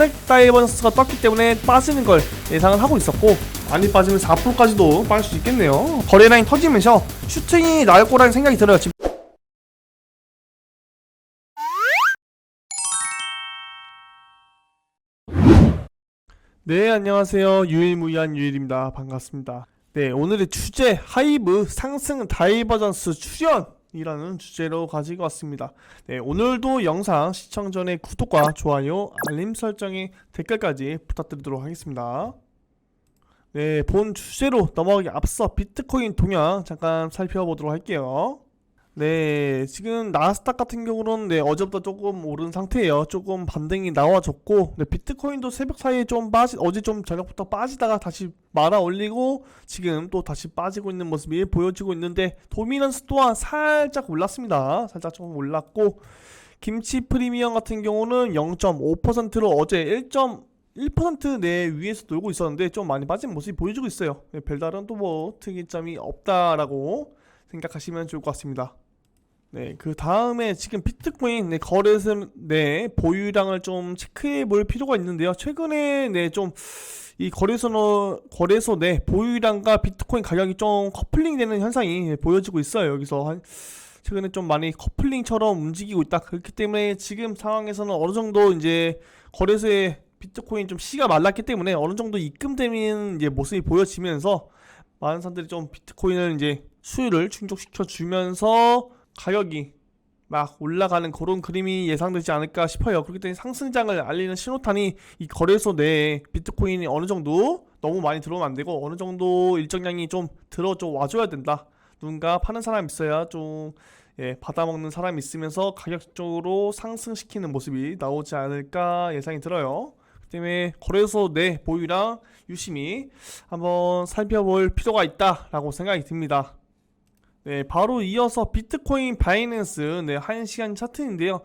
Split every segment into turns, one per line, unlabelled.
하렉 다이버스가 떴기 때문에 빠지는 걸 예상을 하고 있었고 많이 빠지면 4%까지도 빠질 수 있겠네요. 거래 라인 터지면서 슈팅이 나올 거라는 생각이 들어요. 지금 네 안녕하세요 유일무이한 유일입니다 반갑습니다 네 오늘의 주제 하이브 상승 다이버전스 출연 이라는 주제로 가지고 왔습니다. 네 오늘도 영상 시청 전에 구독과 좋아요 알림 설정에 댓글까지 부탁드리도록 하겠습니다. 네 본 주제로 넘어가기 앞서 비트코인 동향 잠깐 살펴보도록 할게요 네, 지금 나스닥 같은 경우는 네, 어제부터 조금 오른 상태예요. 조금 반등이 나와줬고, 네, 비트코인도 새벽 사이에 좀 빠지, 어제 좀 저녁부터 빠지다가 다시 말아 올리고, 지금 또 다시 빠지고 있는 모습이 보여지고 있는데, 도미넌스 또한 살짝 올랐습니다. 살짝 좀 올랐고, 김치 프리미엄 같은 경우는 0.5%로 어제 1.1%내 위에서 놀고 있었는데, 좀 많이 빠진 모습이 보여주고 있어요. 네, 별다른 또 뭐 특이점이 없다라고 생각하시면 좋을 것 같습니다. 네, 그 다음에 지금 비트코인 네, 거래소 네, 보유량을 좀 체크해 볼 필요가 있는데요. 최근에 네, 좀 이 거래소 거래소 내 보유량과 비트코인 가격이 좀 커플링 되는 현상이 보여지고 있어요. 여기서 한 최근에 좀 많이 커플링처럼 움직이고 있다. 그렇기 때문에 지금 상황에서는 어느 정도 이제 거래소에 비트코인 좀 씨가 말랐기 때문에 어느 정도 입금되는 이제 모습이 보여지면서 많은 사람들이 좀 비트코인을 이제 수요를 충족시켜 주면서 가격이 막 올라가는 그런 그림이 예상되지 않을까 싶어요. 그렇기 때문에 상승장을 알리는 신호탄이 이 거래소 내에 비트코인이 어느 정도 너무 많이 들어오면 안 되고 어느 정도 일정량이 좀 들어줘 와줘야 된다. 누군가 파는 사람 있어야 좀 예, 받아먹는 사람이 있으면서 가격적으로 상승시키는 모습이 나오지 않을까 예상이 들어요. 그 때문에 거래소 내 보유량 유심히 한번 살펴볼 필요가 있다라고 생각이 듭니다. 네, 바로 이어서 비트코인 바이낸스 네, 1시간 차트인데요.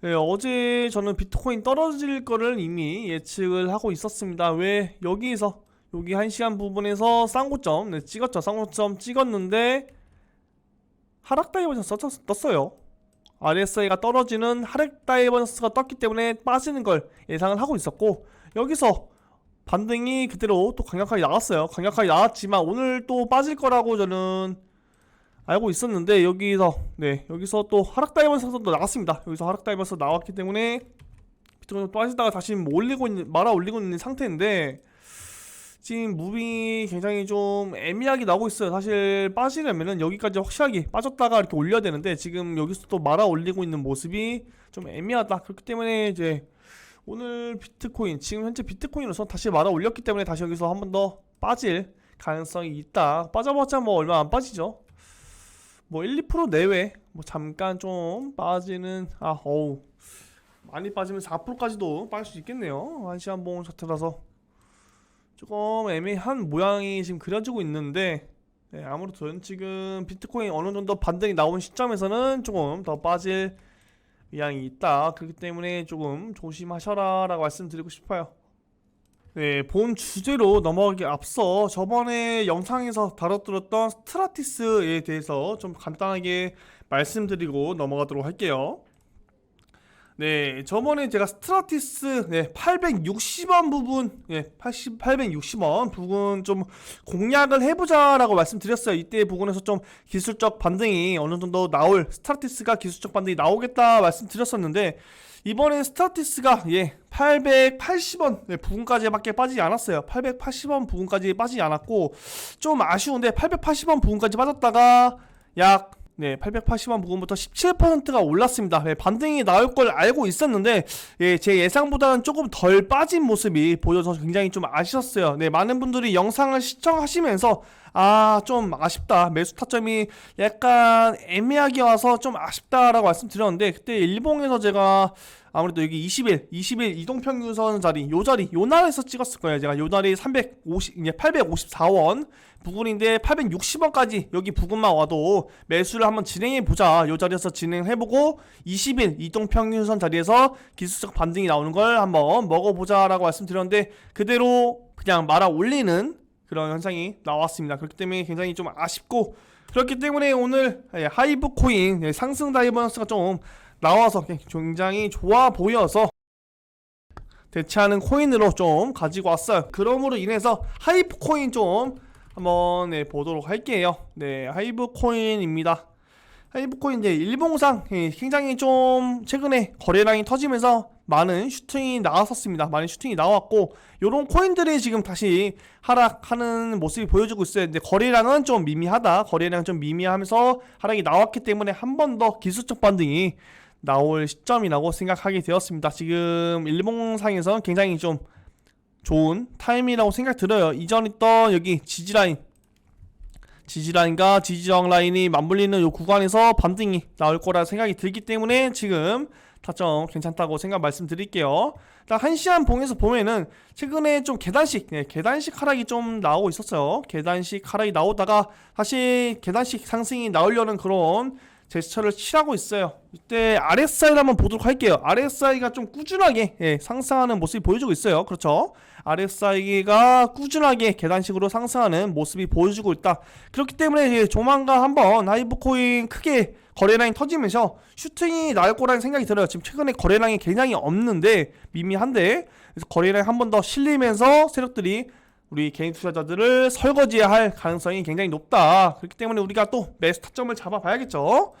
네, 어제 저는 비트코인 떨어질 거를 이미 예측을 하고 있었습니다. 왜 여기서 여기 1시간 부분에서 쌍고점 네, 찍었죠. 쌍고점 찍었는데 하락 다이버전스 떴- 떴어요. RSI가 떨어지는 하락 다이버전스가 떴기 때문에 빠지는 걸 예상을 하고 있었고 여기서 반등이 그대로 또 강력하게 나왔어요. 강력하게 나왔지만 오늘 또 빠질 거라고 저는 알고 있었는데 여기서 네 여기서 또 하락 다이버스도 나왔습니다. 여기서 하락 다이버스 나왔기 때문에 비트코인 빠지다가 다시 뭐 올리고 있는 말아 올리고 있는 상태인데 지금 무빙이 굉장히 좀 애매하게 나오고 있어요. 사실 빠지려면은 여기까지 확실하게 빠졌다가 이렇게 올려야 되는데 지금 여기서 또 말아 올리고 있는 모습이 좀 애매하다. 그렇기 때문에 이제 오늘 비트코인 지금 현재 비트코인으로서 다시 말아 올렸기 때문에 다시 여기서 한 번 더 빠질 가능성이 있다. 빠져봤자 뭐 얼마 안 빠지죠. 뭐 1, 2% 내외 뭐 잠깐 좀 빠지는 아 어우 많이 빠지면 4%까지도 빠질 수 있겠네요. 한시간 봉 차트라서 조금 애매한 모양이 지금 그려지고 있는데 네, 아무튼 지금 비트코인 어느 정도 반등이 나온 시점에서는 조금 더 빠질 의향이 있다. 그렇기 때문에 조금 조심하셔라 라고 말씀드리고 싶어요. 네, 본 주제로 넘어가기 앞서 저번에 영상에서 다뤄드렸던 스트라티스에 대해서 좀 간단하게 말씀드리고 넘어가도록 할게요. 네, 저번에 제가 스트라티스 네, 860원 부분, 네, 80, 860원 부분 좀 공략을 해보자라고 말씀드렸어요. 이때 부분에서 좀 기술적 반등이 어느 정도 나올 스트라티스가 기술적 반등이 나오겠다 말씀드렸었는데 이번에 스타티스가 예 880원 네, 부분까지밖에 빠지지 않았어요. 880원 부분까지 빠지지 않았고 좀 아쉬운데 880원 부분까지 빠졌다가 약 네, 880원 부분부터 17%가 올랐습니다. 네, 반등이 나올 걸 알고 있었는데 예, 제 예상보다는 조금 덜 빠진 모습이 보여서 굉장히 좀 아쉬웠어요. 네, 많은 분들이 영상을 시청하시면서 아, 좀 아쉽다. 매수 타점이 약간 애매하게 와서 좀 아쉽다라고 말씀드렸는데 그때 일봉에서 제가 아무래도 여기 20일, 20일 이동평균선 자리, 요 자리, 요 날에서 찍었을 거예요. 제가 요 날이 350, 이제 854원 부분인데 860원까지 여기 부분만 와도 매수를 한번 진행해 보자. 요 자리에서 진행해 보고 20일 이동평균선 자리에서 기술적 반등이 나오는 걸 한번 먹어보자라고 말씀드렸는데 그대로 그냥 말아 올리는 그런 현상이 나왔습니다. 그렇기 때문에 굉장히 좀 아쉽고 그렇기 때문에 오늘 예, 하이브 코인 예, 상승 다이버넌스가 좀 나와서 굉장히 좋아 보여서 대체하는 코인으로 좀 가지고 왔어요. 그럼으로 인해서 하이브 코인 좀 한번 네, 보도록 할게요. 네, 하이브 코인입니다. 하이브 코인 이제 일봉상 예, 굉장히 좀 최근에 거래량이 터지면서 많은 슈팅이 나왔었습니다. 많은 슈팅이 나왔고 요런 코인들이 지금 다시 하락하는 모습이 보여주고 있어요. 근데 거래량은 좀 미미하다. 거래량 좀 미미하면서 하락이 나왔기 때문에 한 번 더 기술적 반등이 나올 시점이라고 생각하게 되었습니다. 지금 일봉상에서 굉장히 좀 좋은 타임이라고 생각 들어요. 이전 있던 여기 지지라인 지지라인과 지지저항 라인이 맞물리는 이 구간에서 반등이 나올 거라 생각이 들기 때문에 지금 타점 괜찮다고 생각 말씀드릴게요. 일단 한시간 봉에서 보면은 최근에 좀 계단식, 네, 계단식 하락이 좀 나오고 있었어요. 계단식 하락이 나오다가 다시 계단식 상승이 나오려는 그런 제스처를 취하고 있어요. 이때 RSI를 한번 보도록 할게요. RSI가 좀 꾸준하게 예, 상승하는 모습이 보여주고 있어요. 그렇죠? RSI가 꾸준하게 계단식으로 상승하는 모습이 보여주고 있다. 그렇기 때문에 이제 조만간 한번 하이브코인 크게 거래량이 터지면서 슈팅이 나올 거라는 생각이 들어요. 지금 최근에 거래량이 굉장히 없는데 미미한데 그래서 거래량이 한번 더 실리면서 세력들이 우리 개인 투자자들을 설거지할 가능성이 굉장히 높다. 그렇기 때문에 우리가 또 매수 타점을 잡아봐야겠죠.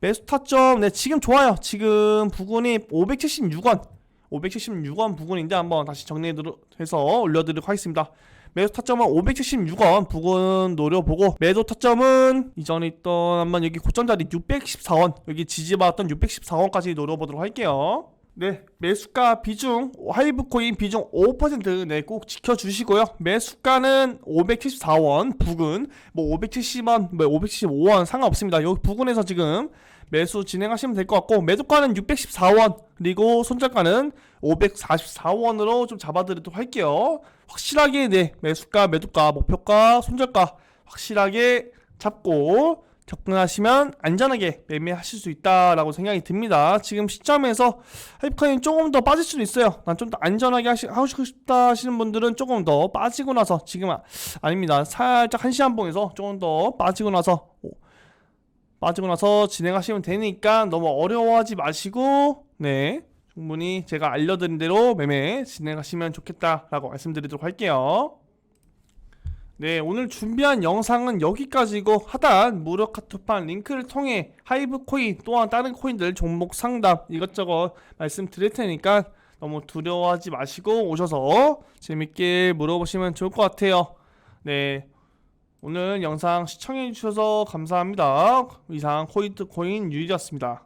매수 타점, 네 지금 좋아요. 지금 부근이 576원, 576원 부근인데 한번 다시 정리해서 올려드리도록 하겠습니다. 매수 타점은 576원 부근 노려보고 매도 타점은 이전에 있던 한번 여기 고점 자리 614원 여기 지지받았던 614원까지 노려보도록 할게요. 네, 매수가 비중 하이브 코인 비중 5% 네, 꼭 지켜 주시고요. 매수가는 574원 부근, 뭐 570원, 뭐 575원 상관없습니다. 여기 부근에서 지금 매수 진행하시면 될 것 같고 매도가는 614원 그리고 손절가는 544원으로 좀 잡아 드리도록 할게요. 확실하게 네 매수가, 매도가, 목표가, 손절가 확실하게 잡고 접근하시면 안전하게 매매하실 수 있다라고 생각이 듭니다. 지금 시점에서 하이프카인 조금 더 빠질 수도 있어요. 난 좀 더 안전하게 하시, 하고 싶다 하시는 분들은 조금 더 빠지고 나서 지금 아, 아닙니다. 살짝 한 시간 봉에서 조금 더 빠지고 나서 오, 빠지고 나서 진행하시면 되니까 너무 어려워하지 마시고 네 충분히 제가 알려드린 대로 매매 진행하시면 좋겠다라고 말씀드리도록 할게요. 네, 오늘 준비한 영상은 여기까지고 하단 무료 카톡판 링크를 통해 하이브 코인 또한 다른 코인들 종목 상담 이것저것 말씀드릴 테니까 너무 두려워하지 마시고 오셔서 재밌게 물어보시면 좋을 것 같아요. 네. 오늘 영상 시청해 주셔서 감사합니다. 이상 코이트 코인 유이였습니다.